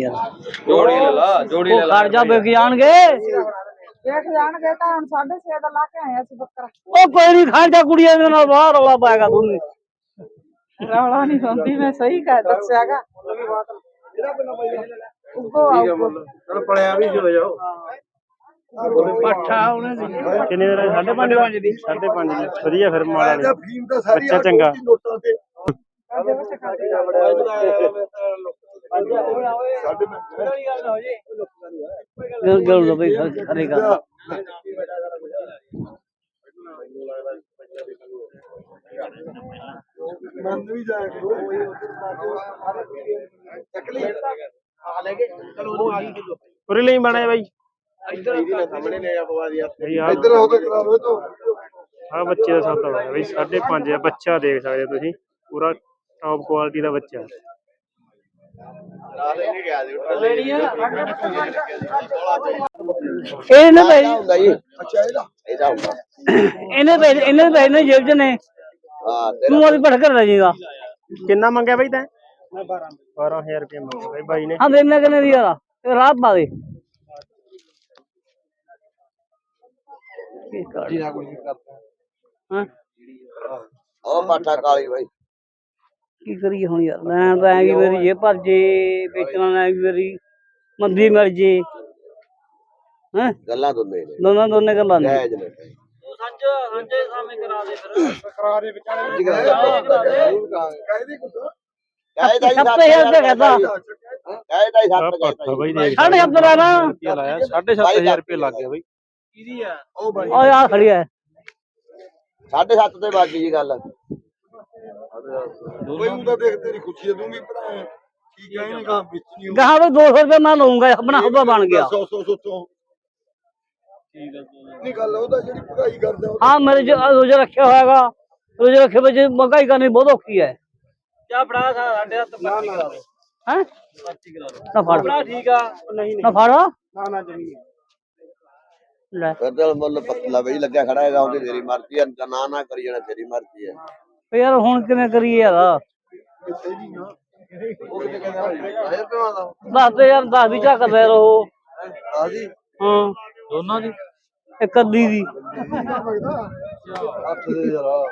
ਜੋੜੀ ਲੈ ਲਾ ਜੋੜੀ ਲੈ ਉਹ ਲਾ ਖੜ ਜਾ ਵਿਕ ਜਾਣਗੇ। ਦੇਖ ਜਾਣਗੇ ਤਾਂ ਹੁਣ 6.5 ਦਾ ਲਾ ਕੇ ਆਏ ਅਸੀਂ ਬੱਕਰਾ। ਉਹ ਕੋਈ ਨਹੀਂ ਖੜ ਜਾ ਕੁੜੀਆਂ ਦੇ ਨਾਲ ਬਾਹਰ ਰੌਲਾ ਪਾਏਗਾ ਤੂੰ ਵੀ। ਰੌਲਾ ਨਹੀਂ ਹੁੰਦੀ ਮੈਂ ਸਹੀ ਕਹਿ ਦੱਸਿਆਗਾ ਉੱਗੋ ਆਉਗੋ ਚਲ ਪੜਿਆ ਵੀ ਚਲੇ ਜਾਓ। ਪੱਠਾ ਉਹਨੇ ਦੀ ਕਿੰਨੇ ਦਾ? ਸਾਢੇ ਪੰਜ ਦੀ। ਸਾਢੇ ਪੰਜ ਦੀ। ਵਧੀਆ ਫਿਰ ਮਾੜਾ ਨਹੀਂ ਫੀਮ ਤਾਂ ਸਾਰੀ ਬੱਚਾ ਚੰਗਾ। ਨੋਟਾਂ ਤੇ। ਕਰਦੇ ਵਿੱਚ ਖਾਂਦੇ ਗੱਲ ਗੱਲ ਬਈ ਕਰੇਗਾ ਮੰਨ ਵੀ ਜਾਇਆ ਕਰੋ ਉਹੀ ਉਧਰ ਮਾਰ ਚੱਕ ਲਈ ਆ ਲੈ ਕੇ ਚਲੋ ਆ ਗਈ ਪੂਰੀ ਲਈ ਬਣੇ ਬਾਈ ਇੱਧਰ ਸਾਹਮਣੇ ਲੈ ਆ ਬਵਾ ਦੀ ਬਈ ਆਹ ਇੱਧਰ ਹੋ ਕੇ ਕਰਾ ਲਓ ਤੋ ਆਹ ਬੱਚੇ ਦਾ ਸੌਦਾ ਹੋਇਆ ਬਈ ਸਾਢੇ ਪੰਜ ਆ ਬੱਚਾ ਦੇਖ ਸਕਦੇ ਹੋ ਤੁਸੀਂ ਪੂਰਾ ਟੌਪ ਕੁਆਲਿਟੀ ਦਾ ਬੱਚਾ ਆ ਲੈ ਕੇ ਗਿਆ ਜੀ ਇਹ ਨਾ ਭਾਈ ਹੁੰਦਾ ਜੀ। ਅੱਛਾ ਇਹਦਾ? ਇਹਦਾ ਹੁੰਦਾ। ਇਹਨੇ ਭਾਈ ਇਹਨੇ ਭਾਈ ਨੇ ਜੇਬ ਚ ਨੇ। ਹਾਂ ਤੂੰ ਉਹਦੀ ਪੜ ਕਰ ਲੈ ਜੀਗਾ ਕਿੰਨਾ ਮੰਗਿਆ ਬਾਈ ਤੈਂ? 12 12000 ਰੁਪਏ ਮੰਗਿਆ ਬਾਈ ਬਾਈ ਨੇ। ਹਾਂ ਦੇ ਮੈਂ ਕਿੰਨੇ ਦੀ ਯਾਰ ਇਹ ਰਾਹ ਪਾ ਦੇ। ਕੀ ਕਰ ਜੀ ਨਾ ਕੁਝ ਕਰਦਾ ਹਾਂ। ਉਹ ਪਾਠਾ ਕਾਲੀ ਬਾਈ। ਕੀ ਕਰੀਏ ਹੁਣ ਯਾਰ? ਮੈਂ ਤਾਂ ਐਂ ਮੇਰੀ ਜੇ ਭਰ ਜੇ ਵੇਚਣਾ ਨਾ ਕਿ ਮੇਰੀ ਮੰਦੀ ਮਿਲ ਜੇ। ਹੈਂ? ਗੱਲਾਂ ਦੁੰਦੇ ਨੇ। ਦੋਨਾਂ ਦੋਨੇ ਗੱਲਾਂ ਨੇ। ਜਾਇਜ਼ ਨੇ। ਕਰਾ ਦੇ ਹੀ ਸੱਤ ਹਜ਼ਾਰ ਰੁਪਏ ਕਹਦਾ। ਕਾਇਦਾ ਹੀ? ਆਹ ਸੱਤ ਪੱਠਾ ਬਾਈ ਦੇਖ ਸਾਢੇ ਸੱਤ ਦਾ ਨਾ ਲਾਇਆ 7500 ਰੁਪਏ ਲੱਗ ਗਿਆ ਬਾਈ। ਉਹ ਬਾਈ। ਓਏ ਆ ਖੜੀ ਐ ਸਾਢੇ ਸੱਤ ਤੇ ਬਾਕੀ ਜੀ ਗੱਲ ਕੋਈ ਉਹਦਾ ਦੇਖ ਤੇਰੀ ਖੁਸ਼ੀ ਦੂੰਗੀ ਭਰਾ। ਠੀਕ ਹੈ ਇਹਨੇ ਵਿੱਚ ਨਹੀਂ ਗਾਹਾਂ ਤੋਂ 200 ਰੁਪਏ ਮੈਂ ਲਊਂਗਾ ਆਪਣਾ ਹੱਬਾ ਬਣ ਗਿਆ। 100 100 100 ਠੀਕ ਹੈ ਨਹੀਂ ਗੱਲ ਉਹਦਾ ਜਿਹੜੀ ਭਗਾਈ ਕਰਦਾ ਉਹ ਹਾਂ ਮੇਰੇ ਜੋ ਰੋਜ਼ ਰੱਖਿਆ ਹੋਇਆਗਾ। ਰੋਜ਼ ਰੱਖੇ ਵਿੱਚ ਮਹਿੰਗਾਈ ਕਰਨੀ ਬਹੁਤ ਔਖੀ ਹੈ ਜਾ ਫੜਾ ਸਾਡੇ ਹੱਥ ਪਰਚੀ ਕਰਾ ਦੇ ਹੈ? ਪਰਚੀ ਕਰਾ ਦੇ ਨਾ ਫੜ। ਬੜਾ ਠੀਕ ਆ। ਨਹੀਂ ਨਾ ਫੜ। ਨਾ ਨਾ ਜਮੀ ਲੈ। ਫਿਰ ਤਾਂ ਮੁੱਲ ਪਤਲਾ ਬਈ ਲੱਗਿਆ ਖੜਾ ਹੈਗਾ ਉਹਦੀ ਤੇਰੀ ਮਰਜ਼ੀ ਹੈ ਨਾ ਨਾ ਕਰੀ ਜਾਣਾ ਤੇਰੀ ਮਰਜ਼ੀ ਹੈ ਵੀ ਯਾਰ ਹੁਣ ਕਿਵੇਂ ਕਰੀਏ ਯਾਰ? ਉਹ ਕਿਤੇ ਕਹਿੰਦਾ 1000 ਰੁਪਏ ਆਉਂਦਾ ਦੱਸ ਦੇ ਯਾਰ ਦੱਸ ਵੀ ਝੱਕਦੇ ਰਹੋ ਆਜੀ ਹਾਂ। ਦੋਨਾਂ ਦੀ? ਇੱਕ ਅੱਧੀ ਦੀ। 8 ਦੇ ਜਰਾ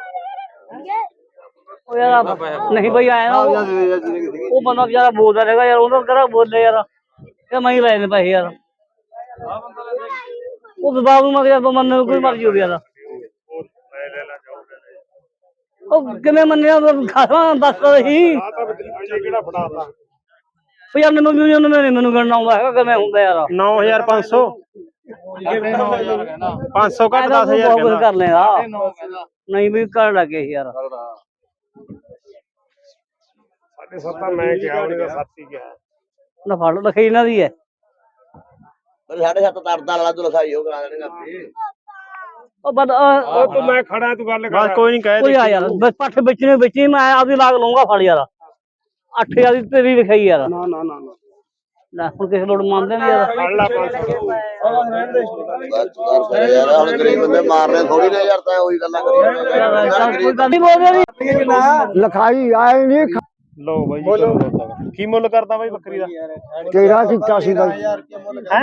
ਉਹ ਯਾਰ ਨਹੀਂ ਬਈ ਆਇਆ ਨਾ ਉਹ- ਉਹ ਬੰਦਾ ਵਿਚਾਰਾ ਬੋਲਦਾ ਰਹੇਗਾ ਯਾਰ ਉਹਦਾ ਕਰਾ ਬੋਲੇ ਯਾਰ? ਕਿ ਮੈਂ ਹੀ ਲੈ ਨੇ ਪੈਸੇ ਯਾਰ। ਉਹ ਬਾਬੂ ਮਗ ਜਾ ਮੰਨਣ ਨੂੰ ਕੋਈ ਮਰਜ਼ੀ ਹੋਵੇ ਯਾਰ। ਉਹ ਕਿਵੇਂ ਮੰਨਿਆ ਉਹ ਖਾਸਾਂ ਦੱਸ ਤਾਂ ਕਿਹੜਾ ਫੜਾਤਾ ਉਹ ਯਾਰ ਮੈਨੂੰ ਵੀ ਉਹਨੇ ਨਹੀਂ ਮੈਨੂੰ ਗਣਨਾ ਆਉਂਦਾ ਹੈਗਾ ਕਿਵੇਂ ਹੁੰਦਾ ਯਾਰ। 9500 500 ਘੱਟ ਐਦਾ ਤੂੰ 10000 ਬਹੁਤ ਕੁਝ ਕਰ ਲੈਗਾ ਨਹੀਂ ਵੀ ਕਰ ਲੱਗੇ ਯਾਰ। ਸਾਢੇ ਸੱਤਾਂ ਮੈਂ ਕਿਹਾ ਉਹਨੇ ਤਾਂ ਸੱਤ ਹੀ ਕਿਹਾ। ਨਾ ਫੜ ਲਖਈ ਇਹਨਾਂ ਦੀ ਹੈ। ਸਾਡੇ ਸੱਤ ਤਰਦਾ ਵਾਲਾ ਤੂੰ ਲਿਖਾਈ ਉਹ ਕਰਾ ਦੇਣਗੇ ਆਪੇ ਉਹ ਬਦ ਉਹ ਤੂੰ ਮੈਂ ਖੜਾ ਤੂੰ ਗੱਲ ਕਰ। ਬਸ ਕੋਈ ਨਹੀਂ ਕਹਿ ਕੋਈ ਆ ਯਾਰ ਬਸ ਪੱਠ ਵੇਚਣੇ ਵੇਚੀ ਮੈਂ ਆਪਦੀ ਲਾਗ ਲਊਂਗਾ ਫੜ ਯਾਰ। 8000 ਦੀ ਤੇਰੀ ਲਿਖਾਈ ਯਾਰ। ਨਾ ਨਾ ਨਾ ਨਾ। ਲੈ ਹੁਣ ਕਿਸੇ ਲੋੜ ਮੰਨਦੇ ਨੇ ਯਾਰ। ਫੜ ਲਾ 500 ਬਸ ਕਰ ਫਿਰ ਯਾਰ ਹੁਣ ਗਰੀਬ ਬੰਦੇ ਮਾਰਨੇ ਥੋੜੀ ਨੇ ਯਾਰ ਤਾਂ ਉਹੀ ਗੱਲਾਂ ਕਰੀ ਚੱਲ ਕੋਈ ਗੱਲ ਨਹੀਂ ਬੋਲਦੇ ਵੀ ਲਿਖਾਈ ਆਏ ਨਹੀਂ ਲਓ ਬਾਈ ਜੀ। ਕੀ ਮੁੱਲ ਕਰਦਾ ਬਾਈ ਬੱਕਰੀ ਦਾ? ਤੇਰਾ ਕੀਤਾ ਸੀ ਗੱਲ ਹੈ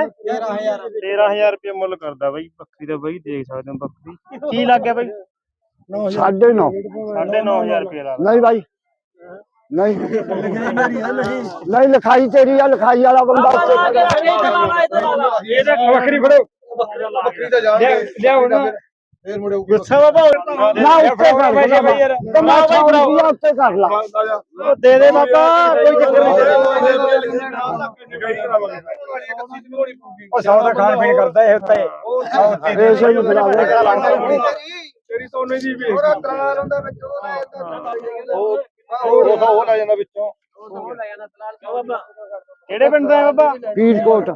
13000 ਰੁਪਏ ਮੁੱਲ ਕਰਦਾ। ਬਾਈ ਬੱਕਰੀ ਦਾ ਬਾਈ ਦੇਖ ਸਕਦੇ ਹੋ ਬੱਕਰੀ। ਕੀ ਲੱਗ ਗਿਆ ਬਾਈ? ਸਾਢੇ ਨੌ। 9500 ਰੁਪਏ ਲਾ ਨਹੀਂ ਭਾਈ ਨਹੀਂ। ਨਹੀਂ ਲਿਖਾਈ ਤੇਰੀ ਆ ਲਿਖਾਈ ਵਾਲਾ ਬੰਦਾ ਉੱਤੇ ਖੜਾ। ਇਹ ਤਾਂ ਬੱਕਰੀ ਫੜੋ। ਬੱਕਰੀ ਤਾਂ ਜਾਣਗੇ। ਲਿਆਓ ਨਾ। ਫੇਰ ਮੁੜੇ ਗੁੱਸਾ ਬਾਬਾ ਨਾ ਉੱਤੇ ਕਰ ਲੈ ਤੇ ਮੈਂ ਸੌ ਰੁਪਇਆ ਉੱਤੇ ਕਰ ਲਾ। ਦੇ ਦੇ ਬਾਬਾ ਕੋਈ ਚੱਕਰ ਨਹੀਂ। ਉਹ ਸੌ ਦਾ ਖਾਣ ਪੀਣ ਕਰਦਾ ਇਹ ਉੱਤੇ। ਰੇਸ਼ੇ ਨੂੰ ਬਣਾ ਲੈ ਤੇਰੀ ਸੋਨੇ ਦੀ ਵੀ ਉਹਦਾ ਤਰਾਰ ਹੁੰਦਾ ਵਿੱਚ ਉਹ ਉਹ ਉਹ ਲੈ ਜਾਂਦਾ ਵਿੱਚੋਂ। ਕਿਹੜੇ ਪਿੰਡ ਦਾ ਹੈ ਬਾਬਾ? ਪੀਰਕੋਟ।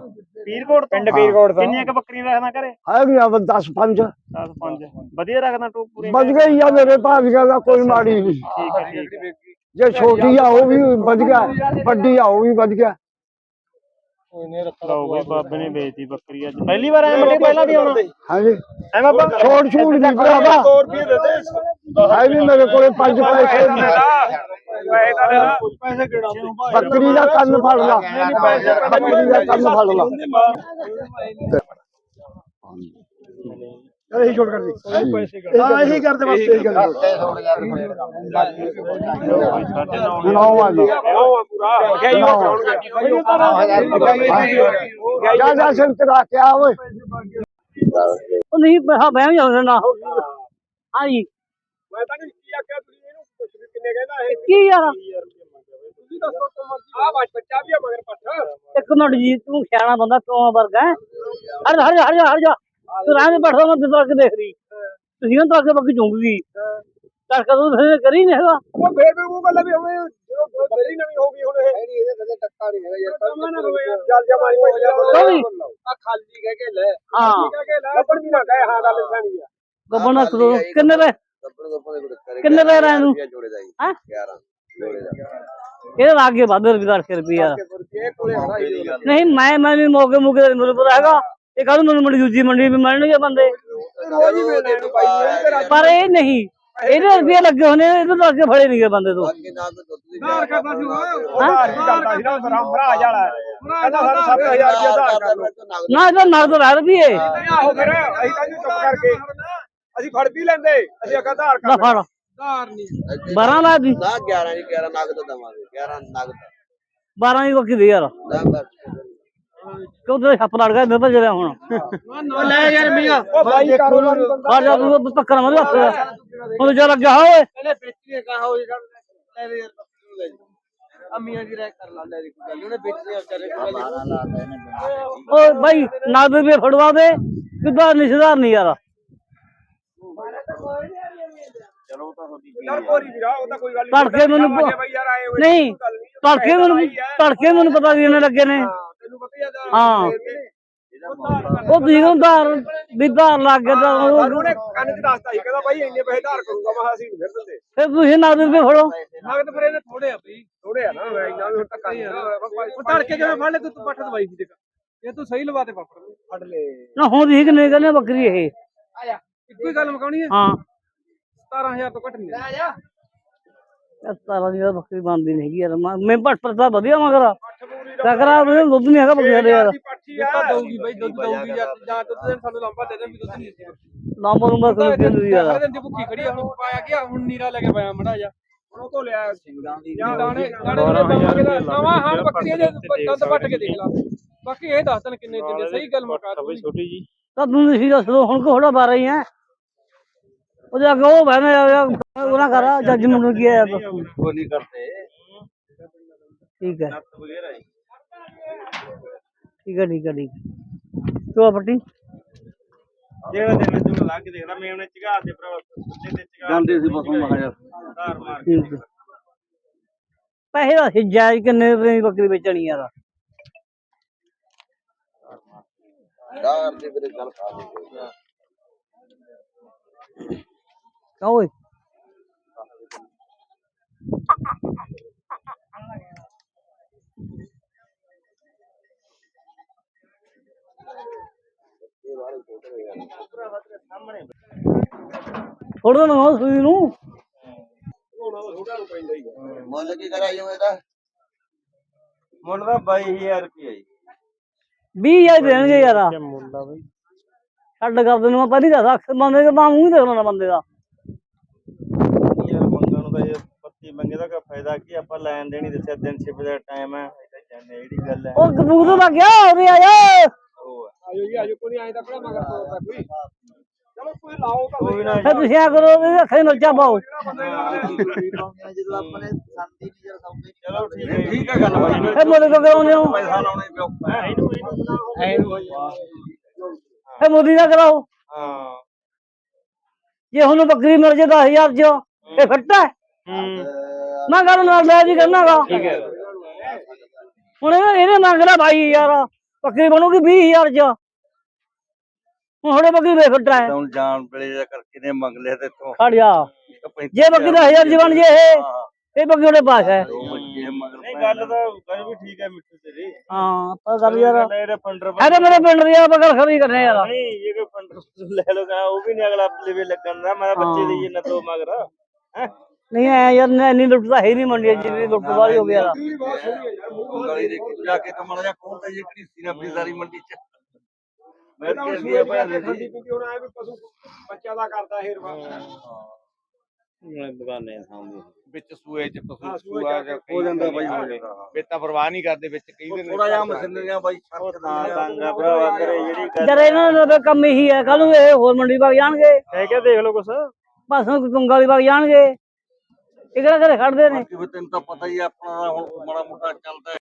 ਪੀਰਕੋਟ ਪਿੰਡ ਪੀਰਕੋਟ ਦਾ ਕਿੰਨੀਆਂ ਕ ਬੱਕਰੀਆਂ ਰੱਖਦਾ ਘਰੇ? ਹੈਗੀਆਂ 10 5 10 5 ਵਧੀਆ ਰੱਖਦਾ ਟੂ ਪੂਰੀ? ਵੱਜ ਗਈ ਆ ਮੇਰੇ ਭਾਵੀਆਂ ਦਾ ਕੋਈ ਮਾੜੀ ਨਹੀਂ ਠੀਕ ਹੈ ਠੀਕ ਹੈ। ਜੇ ਛੋਟੀ ਆ ਉਹ ਵੀ ਵੱਜ ਗਿਆ। ਵੱਡੀ ਆ ਉਹ ਵੀ ਵੱਜ ਗਿਆ। ਲਓ ਬਈ ਬਾਬੇ ਨੇ ਵੇਚਤੀ ਬੱਕਰੀ ਅੱਜ। ਪਹਿਲੀ ਵਾਰ ਆਇਆ ਮੈਂ ਪਹਿਲਾਂ ਵੀ ਆਉਣਾ? ਹਾਂਜੀ। ਐ ਬਾਬਾ? ਛੋੜ ਛੂੜ ਨਹੀਂ ਭਰਾਵਾ। 2 ਰੁਪਏ ਦੇ ਦੇ ਹੈ ਵੀ ਮੇਰੇ ਕੋਲੇ ਪੰਜ ਪੈਸੇ। ਨੇ। ਪੈਸੇ ਤਾਂ ਲੈ ਲਾ। ਪੈਸੇ ਕਿਹੜਾ ਬੱਕਰੀ ਦਾ ਕੰਨ ਫੜ ਲਾ। ਬੱਕਰੀ ਦਾ ਕੰਨ ਫੜ ਲਾ। ਇਹੀ ਛੋੜ ਕਰ ਦੇ ਹਾਂ ਇਹੀ ਕਰਦੇ ਬਸ ਇਹੀ ਕਰਦੇ ਸਾਡੇ ਨਾਲ ਨੌ। ਆ ਜੀ। ਜਾ ਜਾ। ਸਿਰ ਕਰਾ ਕੇ ਆ ਓਏ। ਉਹ ਨਹੀਂ ਹਾਂ ਬਹਿ ਜਾਂਦਾ ਨਾ ਹੋ ਹਾਂਜੀ ਮੈਂ ਤਾਂ ਨਹੀਂ ਕੀ ਆਖਿਆ ਤੁਸੀਂ। ਵੀ ਕਿੰਨੇ ਕਹਿੰਦਾ ਇਹ ਕੀ ਯਾਰ ਤੁਸੀਂ ਦੱਸੋ ਤੋਂ ਮਰਜ਼ੀ ਆ ਬਾਜ ਬੱਚਾ ਵੀ ਆ ਮਗਰ ਪੱਠ। ਇੱਕ ਮਿੰਟ ਜੀ ਤੂੰ ਸਿਆਣਾ ਬੰਦਾ ਕਿਉਂ ਵਰਗਾ ਹੈ। ਹਟ ਜਾ ਹਟ ਜਾ ਤੂੰ ਰਾਹ ਦੇ ਬੈਠਾ ਮੈਂ ਦਿਲ ਕੇ ਦੇਖ ਰਹੀ। ਤੁਸੀਂ ਨਾ ਤਾਂ ਅੱਗੇ ਬੱਕੀ ਚੁੰਗੀ ਤੜਕਾ ਤੂੰ ਫਿਰ ਕਰੀ ਨਹੀਂ ਹੈਗਾ। ਉਹ ਫੇਰ ਵੀ ਉਹ ਗੱਲ ਵੀ ਹੁਣ ਜਦੋਂ ਮੇਰੀ ਨਵੀਂ ਹੋ ਗਈ ਹੁਣ ਇਹ ਨਹੀਂ ਇਹਦੇ ਕਦੇ ਟੱਕਾ ਨਹੀਂ ਹੈਗਾ ਯਾਰ। ਕੰਮ ਨਾ ਹੋਵੇ ਯਾਰ। ਚੱਲ ਜਾ। ਮਾਰੀ। ਆ ਖਾਲੀ ਕਹਿ ਕੇ ਲੈ। ਹਾਂ। ਕਹਿ ਕੇ ਲੈ ਪਰ ਵੀ ਨਾ ਕਹੇ ਹਾਂ ਗੱਲ ਸਾਣੀ। ਆ ਗੱਬਣਾ ਕਰੋ ਕਿੰਨੇ ਦੇ ਦੇ ਕਿੰਨੇ ਦਾ ਰਹਿਣ ਨੂੰ? ਜੋੜੇ ਦਾ ਜੀ। ਹਾਂ? 11 ਜੋੜੇ ਦਾ। ਇਹਦੇ ਲਾਗੇ ਵੱਧ ਰੁਪਏ ਰੁਪਿਆ ਨਹੀਂ ਮੈਂ ਮੈਂ ਵੀ ਮੌਕੇ ਮੌਕੇ ਤੇ ਮੈਨੂੰ ਪਤਾ ਹੈਗਾ। ਇਹ ਕੱਲ ਮੈਨੂੰ ਮੰਡੀ ਦੂਜੀ ਮੰਡੀ ਵੀ ਮਿਲਣਗੇ ਬੰਦੇ। ਰੋਜ਼ ਹੀ ਨੂੰ ਤੇ ਪਰ ਇਹ ਨਹੀਂ। ਇਹਦੇ ਰੁਪਏ ਲੱਗੇ ਹੋਣੇ ਇਹਦੇ ਤੋਂ ਅੱਗੇ ਫੜੇ ਨਹੀਂ ਗਏ ਬੰਦੇ ਤੋਂ। ਅੱਗੇ ਨਾਲ ਤਾਂ ਦੁੱਧ ਦੀ ਧਾਰ ਕਰਦਾ ਸੀ ਉਹ। ਧਾਰ ਵੀ ਕਰਦਾ ਸੀ ਨਾ ਬਰਾਮ ਭਰਾ ਜਾਲਾ ਕਹਿੰਦਾ ਸਾਨੂੰ 7000 ਰੁਪਏ ਧਾਰ ਕਰ ਲਓ ਨਾ ਇਹਦਾ ਨਗਦ ਰਹਿ ਰੁਪਏ ਆਹੋ ਫਿਰ ਅਸੀਂ ਤਾਂ ਜੀ ਚੁੱਪ ਕਰਕੇ ਅਸੀਂ ਫੜ ਵੀ ਲੈਂਦੇ ਅਸੀਂ ਆਖਾ ਧਾਰ ਨਾ ਕਰ ਫੜ। ਧਾਰ ਨਹੀਂ। 12 ਲਾ ਦੀ। ਨਾ 11 ਜੀ 11 ਨਗਦ ਦਵਾਂਗੇ 11 ਨਗਦ। 12 ਦੀ ਬੱਕੀ ਦੇ ਯਾਰ। ਨਾ ਕਰ ਕਿਉਂ ਤੇ ਛੱਪ ਲੜ ਗਿਆ ਮੇਰੇ ਤਾਂ ਹੁਣ। ਲੈ ਯਾਰ ਮੀਆਂ। ਉਹ ਬਾਈ ਕਾਰੋਬਾਰ ਬਾਹਰ ਜਾ ਤੂੰ ਪੱਕਰ ਮਾਰੂ ਹੱਥ। ਹੁਣ ਜਾ ਲੱਗਿਆ ਹੋਏ। ਇਹਨੇ ਵੇਚੀ ਕਹਾ ਹੋ ਜਾ ਲੈ ਦੇ ਯਾਰ ਨੂੰ ਲੈ ਜਾ। ਅਮੀਆਂ ਦੀ ਰਹਿ ਕਰ ਲਾ ਲੈ ਦੀ ਕੋਈ ਗੱਲ। ਨੀ, ਉਹਨੇ ਵੇਚੀ ਆ ਵਿਚਾਰੇ ਕੋਲ। ਓਏ ਬਾਈ ਨਗਦ ਰੁਪਏ ਫੜਵਾ ਦੇ। ਕਿੱਦਾਂ ਨਿਸ਼ਦਾਰ ਨਹੀਂ ਯਾਰ। ਯਾਰ ਕੋਰੀ ਵੀਰਾ। ਉਹ ਤਾਂ ਕੋਈ ਗੱਲ ਨਹੀਂ ਤੜਕੇ ਮੈਨੂੰ ਪ- ਬਾਈ ਯਾਰ ਆਏ ਹੋਏ ਨਹੀਂ ਗੱਲ ਨੀ। ਤੜਕੇ ਮੈਨੂੰ ਤੜਕੇ ਮੈਨੂੰ ਪਤਾ ਵੀ ਇਹਨੇ ਲੱਗੇ ਨੇ। ਹਾਂ, ਤੈਨੂੰ ਪਤਾ ਹੀ ਆ ਧਾਰ ਹਾਂ। ਦੇ ਦੇ। ਉਹ ਧਾਰ ਕਰ- ਉਹ ਤੁਸੀਂ ਨੂੰ ਧਾਰ ਵੀ ਧਾਰ ਲੱਗ ਗਿਆ ਤਾਂ ਉਹ- ਸਾਨੂੰ ਉਹਨੇ ਕੰਨ ਚ ਦੱਸਤਾ ਸੀ ਕਹਿੰਦਾ ਬਾਈ ਇੰਨੇ ਪੈਸੇ ਧਾਰ ਕਰੂੰਗਾ ਮੈਂ ਕਿਹਾ ਅਸੀਂ ਨੀ ਫਿਰ ਦਿੰਦੇ ਫਿਰ ਤੁਸੀਂ ਨਗਦ ਰੁਪਏ ਫੜੋ। ਨਗਦ ਫਿਰ ਇਹਨੇ ਥੋੜੇ ਆ ਬਈ। ਥੋੜੇ ਆ ਨਾ ਮੈਂ ਇੰਨਾ ਵੀ ਹੁਣ ਧੱਕਾ ਨਹੀਂ ਉਹ ਧੜਕੇ ਜਿਵੇਂ ਫੜ ਲੈ ਤੂੰ ਪੱਠ ਦਵਾਈ ਸੀ ਦੇਖ। ਇਹ ਤੂੰ ਸਹੀ ਲਵਾ ਤੇ ਪਾਪੜ ਫੜ ਲੈ ਨਾ ਹੁਣ ਠੀਕ ਨੇ ਕਹਿੰਦੇ ਬੱਕਰੀ ਇਹ। ਆਇਆ। ਇੱਕੋ ਹੀ ਗੱਲ ਮੁਕਾਉਣੀ ਹੈ? ਹਾਂ। 17000 ਤੋਂ ਘੱਟ ਨਹੀਂ ਲੈ ਜਾ। ਇਹ ਸਤਾਰਾਂ ਦੀ ਤਾਂ ਬੱਕਰੀ ਬਣਦੀ ਨਹੀਂ ਹੈਗੀ ਯਾਰ। ਮੈਂ ਮੈਂ ਭੱਟ ਪਰਤਾ ਵਧੀਆ ਮਗਰ ਟਕਰਾ ਦੁੱਧ ਨਹੀਂ ਹੈਗਾ ਬੱਕਰੀ ਦੇ ਯਾਰ। ਪੱਠੀ ਆ ਦਊਗੀ ਬਈ ਦੁੱਧ ਦਊਗੀ ਜਾਂ ਜਾਂ ਦੁੱਧ ਦੇਣ ਸਾਨੂੰ ਲੰਬਾ ਦੇ ਦੇ ਵੀ ਦੁੱਧ ਨਹੀਂ ਦਿੱਤੀ ਲਾਂਬਾ ਨੂੰ ਬਸ ਰੁਪਏ ਦਿੰਦੀ ਯਾਰ। ਦਿਨ ਦੀ ਭੁੱਖੀ ਖੜੀ ਆ ਹੁਣ ਪਾਇਆ ਗਿਆ ਹੁਣ ਨੀਰਾ ਲੈ ਕੇ ਪਾਇਆ ਮੜਾ ਜਾ ਹੁਣ ਉਹ ਤੋਂ ਲਿਆ ਸਿੰਘਾਂ ਦੀ ਦਾਣੇ ਦਾਣੇ ਦਵਾਂਗੇ ਦਾ ਨਵਾਂ ਹਾਂ ਬੱਕਰੀਆਂ ਦੇ ਦੰਦ ਪੱਟ ਕੇ ਦੇਖ ਲਾ। ਬਾਕੀ ਇਹ ਦੱਸ ਤਨ ਕਿੰਨੇ ਦਿੰਦੇ ਸਹੀ ਗੱਲ ਮੁਕਾ ਬਈ ਦੂੰ ਛੋਟੀ ਜੀ। ਤਾਂ ਤੂੰ ਤੁਸੀਂ ਦੱਸ ਦੋ ਹੁਣ ਕੋਹੜਾ ਬਾਰਾ ਹੀ ਹੈ। ਉਹਦੇ ਅੱਗੇ ਉਹ ਬਹਿਣਾ ਉਹਨਾਂ ਕਰ ਜੱਜਮੈਂਟ ਨੂੰ ਕੀ ਹੈ ਉਹ ਨਹੀਂ ਕਰਦੇ। ਠੀਕ ਹੈ। ਠੀਕ ਹੈ ਠੀਕ ਹੈ ਠੀਕ ਹੈ। ਤੂੰ ਆ ਪੱਟੀ ਜਿਹੜਾ ਦਿਨ ਤੂੰ ਲੱਗ ਦੇਖਦਾ ਮੈਂ ਉਹਨੇ ਚਗਾ ਦੇ ਭਰਾ ਤੇ ਚਗਾ ਜਾਂਦੇ ਸੀ ਬਸ ਮੈਂ ਯਾਰ ਧਾਰ ਮਾਰ ਠੀਕ ਹੈ। ਪੈਸੇ ਦਾ ਜਾਇਜ਼ ਕਿੰਨੇ ਰੁਪਏ ਦੀ ਬੱਕਰੀ ਵੇਚਣੀ ਯਾਰ। ਯਾਰ ਦੇ ਵੀਰੇ ਗੱਲ ਖਾ ਲਈ। ਓਏ ਥੋੜਾ ਨਾ ਸੂਈ ਨੂੰ ਮੁੱਲ ਕੀ ਕਰਾਈ ਹੋਏ ਦਾ ਮੁੱਲ ਦਾ 22000 ਰੁਪਏ ਜੀ 20000 ਦੇਣਗੇ ਯਾਰ ਕੀ ਮੁੱਲ ਆ ਬਈ ਛੱਡ ਕਰ ਦੇਨੂੰ ਆਪਾਂ ਨਹੀਂ ਦੱਸ ਅਕਸਰ ਬੰਦੇ ਦਾ ਮਾਂ ਮੂੰਹ ਹੀ ਦੇਖਣਾ ਬੰਦੇ ਦਾ। ਯਾਰ ਮੰਗਣ ਨੂੰ ਤਾਂ ਇਹ ਪੱਤੀ ਮੰਗੇ ਦਾ ਕੋਈ ਫਾਇਦਾ ਕੀ? ਆਪਾਂ ਲੈਣ ਦੇਣੀ ਦੱਸਿਆ ਦਿਨ ਛਿਪ ਦਾ ਟਾਈਮ ਹੈ। ਇਹ ਤਾਂ ਜਾਣੇ ਜਿਹੜੀ ਗੱਲ ਹੈ। ਉਹ ਕਬੂਤਰ ਦਾ ਗਿਆ ਉਰੇ ਆ ਜਾ। ਆਜੋ ਜੀ ਆਜੋ ਕੋਈ ਆਏ ਤਾਂ ਕਿਹੜਾ ਮਗਰ ਤੋੜਦਾ ਕੋਈ ਚਲੋ ਕੋਈ ਲਾਓ ਤਾਂ ਕੋਈ ਨਾ ਫਿਰ ਤੁਸੀਂ ਆ ਕਰੋ ਵੀ ਅੱਖੇ ਮਿਰਚਾਂ ਪਾਓ। ਜਦੋਂ ਆਪਣੇ ਸੰਦੀ ਨਹੀਂ ਜਰ ਸੌਂਦੇ ਚਲੋ ਠੀਕ ਹੈ ਠੀਕ ਹੈ ਗੱਲ ਬਾਈ ਫਿਰ ਮੋਦੀ ਕੋ ਕਰਾਉਂਦੇ ਹੋ? ਪੈਸਾ ਲਾਉਣੇ ਪਿਓ ਫਿਰ ਮੋਦੀ ਦਾ ਕਰਾਓ। ਹਾਂ। ਜੇ ਹੁਣ ਬੱਕਰੀ ਮਿਲ ਜੇ 10000 ਚ ਇਹ ਫੱਟਾ ਹੈ? ਮੈਂ ਗੱਲ ਨਾਲ ਲੈ ਵੀ ਕਰਨਾਗਾ। ਠੀਕ ਹੈ। ਹੁਣ ਇਹ- ਇਹਨੇ ਮੰਗ ਲਿਆ ਭਾਈ ਯਾਰ ਬੱਕਰੀ ਬਣੂਗੀ 20000 ਚ। ਹੁਣ ਹੁਣੇ ਬੱਕਰੀ ਵੇ ਫੱਟਾ ਹੈ। ਹੁਣ ਜਾਣ ਵੇਲੇ ਦਾ ਕਰਕੇ ਨੇ ਮੰਗ ਲਿਆ ਤੇ ਤੋਂ ਖੜ ਜਾ। ਜੇ ਬੱਕਰੀ ਦਾ 1000 ਚ ਬਣ ਜੇ ਇਹ ਇਹ ਬੱਕਰੀ ਉਹਦੇ ਪਾਸ ਹੈ। ਮਗਰ ਗੱਲ ਤਾਂ ਗੱਲ ਵੀ ਠੀਕ ਹੈ ਮਿੱਠੂ ਤੇਰੀ। ਹਾਂ ਪਰ ਗੱਲ ਯਾਰ। ਗੱਲ ਇਹ ਫੰਡਰ ਹੈ ਤਾਂ ਮੇਰੇ ਪਿੰਡ ਦੀ ਆ ਬਗਲ ਖਰੀ ਕਰਨੇ ਯਾਰ। ਨਹੀਂ ਇਹ ਕੋਈ ਫੰਡਰ ਲੈ ਲੋ ਕਹਾਂ ਉਹ ਵੀ ਨਹੀਂ ਅਗਲਾ ਲੇਵੇ ਲੱਗਣ ਦਾ ਮੈਂ ਤਾਂ ਬੱਚੇ ਦੀ ਜਿੰਨਾ ਤੋਂ ਮਗਰ। ਹੈ? ਨਹੀਂ ਐ ਯਾਰ ਨਾ ਇੰਨੀ ਲੁੱਟ ਤਾਂ ਹੈ ਹੀ ਨਹੀਂ ਮੰਡੀ ਜਿੰਨੀ ਲੁੱਟ ਵਾਲੀ ਹੋ ਗਈ ਯਾਰ ਬਹੁਤ ਸੋਹਣੀ ਹੈ ਯਾਰ ਗਲੀ ਦੇ ਕੋਲ ਜਾ ਕੇ ਕਮਲ ਜਾ ਕੋਲ ਤੇ ਜਿਹੜੀ ਸੀ ਨਾ ਆਪਣੀ ਸਾਰੀ ਮੰਡੀ ਚ। ਮੈਂ ਮੈਂ ਕਿ ਤਾਂ ਵੀ ਆਪਾਂ ਵੀ ਪਸ਼ੂ ਬੱਚਾ ਦਾ ਕਰਦਾ ਹੇਰਵਾ ਬਗਾਨੇ ਸਾਹਮਣੇ ਵਿੱਚ ਸੂਏ ਚ ਹਾਂ, ਪਸ਼ੂ ਸੂਏ ਸੂਆ ਚ ਜਾਂ ਹੋ ਜਾਂਦਾ ਬਾਈ ਹੋ ਜਾਂਦਾ ਵਿੱਚ ਤਾਂ ਪਰਵਾਹ ਨਹੀਂ ਕਰਦੇ ਵਿੱਚ ਕਈ ਦਿਨ ਥੋੜਾ ਜਿਹਾ ਮਸ਼ੀਨਰੀਆਂ ਬਾਈ ਉਹ ਤਾਂ ਤੰਗਾ ਭਰਾਵਾ ਤੇਰੇ ਜਿਹੜੀ ਗੱਲ ਜਦ ਇਹਨਾਂ ਦਾ ਤਾਂ ਕੰਮ ਇਹੀ ਹੈ ਕੱਲ ਨੂੰ ਇਹ ਹੋਰ ਮੰਡੀ ਵਗ ਜਾਣਗੇ। ਹੈ ਕਿ ਦੇਖ ਲਓ ਕੁਛ? ਪਾਸੋਂ ਤੁੰਗਾ ਵੀ ਵਗ ਜਾਣਗੇ। ਇਹ ਕਿਹੜਾ ਘਰੇ ਖੜਦੇ ਨੇ? ਤੈਨੂੰ ਤਾਂ ਪਤਾ ਹੀ ਆਪਣਾ ਹੁਣ ਮਾੜਾ ਮੋਟਾ ਚੱਲਦਾ